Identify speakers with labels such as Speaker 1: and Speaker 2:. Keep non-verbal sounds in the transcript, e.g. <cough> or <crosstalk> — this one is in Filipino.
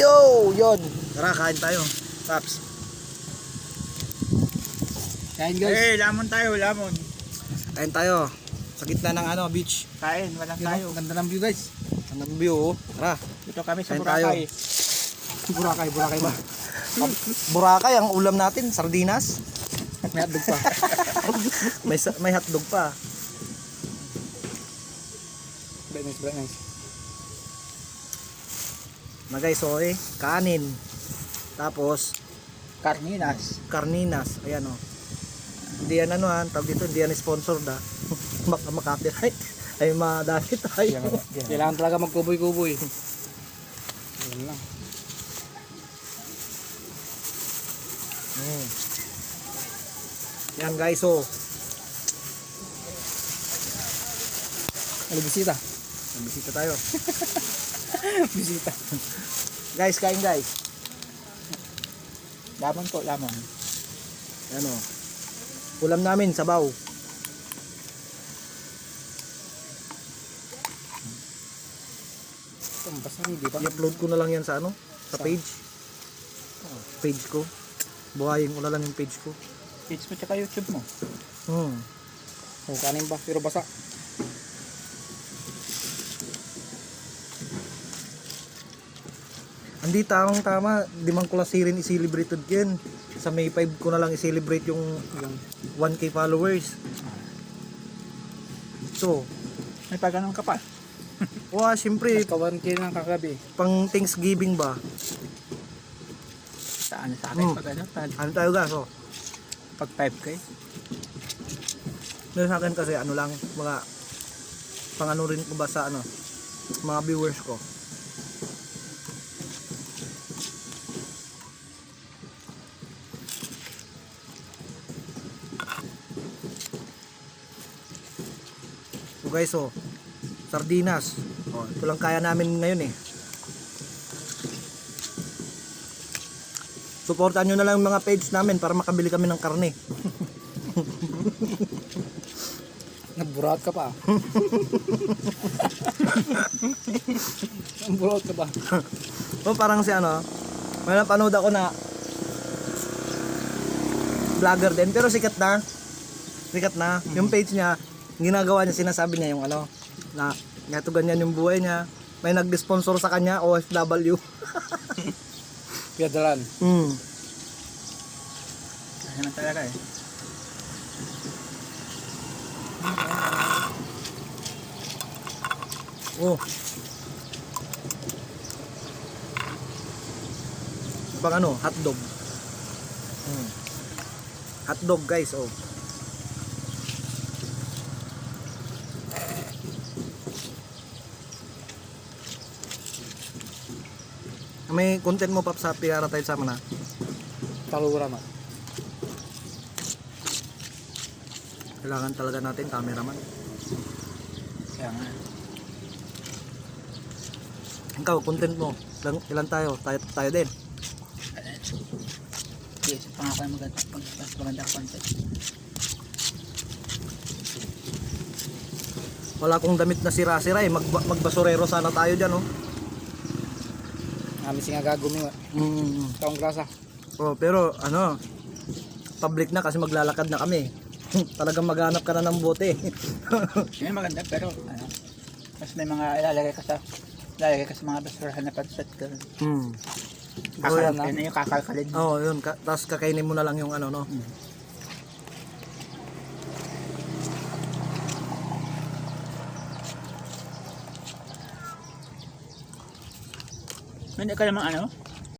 Speaker 1: Yo! Yon! Tara, kain tayo. Paps.
Speaker 2: Kain guys.
Speaker 3: Eh, lamon tayo, lamon.
Speaker 1: Kain tayo. Sa gitna ng ano, beach.
Speaker 3: Kain, walang
Speaker 2: Yun,
Speaker 3: tayo.
Speaker 2: Ganda ng view guys.
Speaker 1: Ang view, oh. Tara.
Speaker 3: Dito kami sa
Speaker 1: Kain tayo.
Speaker 3: Boracay.
Speaker 2: Burakay, burakay ba?
Speaker 1: Boracay, ang ulam natin, sardinas.
Speaker 2: May hotdog pa. <laughs>
Speaker 1: May, may hotdog pa.
Speaker 2: Very nice, very nice.
Speaker 1: Na guys, so eh, kanin. Tapos,
Speaker 3: Carninas.
Speaker 1: karninas. Ayan oh. Hindi yan ano ha, tawag dito, hindi yan sponsored ha. <laughs> Mak makapiright. Ay madami tayo.
Speaker 2: Kailangan talaga magkuboy-kuboy. Yun lang.
Speaker 1: Mm. Yan guys, oh.
Speaker 2: Ano bisita?
Speaker 1: Bisita tayo. <laughs> <laughs>
Speaker 2: bisita.
Speaker 1: Guys, kain guys.
Speaker 3: Lamon po, lamon.
Speaker 1: Yan oh. Ulam namin, sabaw.
Speaker 2: Basta hindi pa.
Speaker 1: I-upload ko na lang yan sa ano? Sa page. Page ko. Buhayin ko na lang yung page ko.
Speaker 3: Page mo tsaka YouTube mo.
Speaker 1: Hmm.
Speaker 2: Oh, kanin pa, pero basa.
Speaker 1: Hindi tamang tama, di man ko lang sirin i-celebrate yan. Sa May 5 ko na lang i-celebrate yung
Speaker 2: Yung
Speaker 1: 1k followers. So,
Speaker 3: May paganon ka pa. <laughs>
Speaker 1: wah, syempre,
Speaker 2: mas kawan kayo ng kagabi.
Speaker 1: pang Thanksgiving ba?
Speaker 3: Saan sa akin
Speaker 1: Hmm.
Speaker 3: pag ano? Pag,
Speaker 1: Ano tayo gas, oh.
Speaker 3: pag 5K.
Speaker 1: Pero sa akin kasi ano lang, mga pang ano rin ko ba sa ano, mga viewers ko. So guys, oh, sardinas. Oh, ito lang kaya namin ngayon eh. Suportahan nyo na lang mga page namin para makabili kami ng karne. <laughs>
Speaker 2: Nagburat ka pa. <laughs> Nagburat ka pa.
Speaker 1: O parang si ano, may napanood ako na vlogger din, pero sikat na. Sikat na. Yung page niya, ginagawa niya, sinasabi niya yung ano, na gato ganyan yung buhay niya. May nag-sponsor sa kanya, OFW.
Speaker 2: Piadaran. <laughs>
Speaker 1: Hmm.
Speaker 3: Kasi naman talaga eh.
Speaker 1: Oh. Pang ano, hotdog. Hmm. Hotdog guys, oh. May content mo pa sa Piara tayo sama na.
Speaker 2: Talura na.
Speaker 1: Kailangan talaga natin cameraman.
Speaker 3: Kaya nga.
Speaker 1: Ikaw, content mo. Ilan, ilan tayo? Tayo, tayo din.
Speaker 3: Sige, isa pa nga ako yung maganda, maganda content.
Speaker 1: Wala akong damit na sira-sira eh. Mag, magbasurero sana tayo dyan, oh.
Speaker 2: Kami singa gagumi.
Speaker 1: Mm.
Speaker 2: Taong grasa.
Speaker 1: Oh, pero ano, public na kasi maglalakad na kami. <laughs> Talagang maghanap ka na ng bote. <laughs>
Speaker 3: Yun maganda pero ano, mas may mga ilalagay ka sa ilalagay ka sa mga basurahan na pansat ka.
Speaker 1: hmm. Oh, yan.
Speaker 3: Kakalap, yun yung kakalkalin.
Speaker 1: Oh, yun. Ka- Tapos kakainin mo na lang yung ano, no?
Speaker 3: Hindi ka naman ano,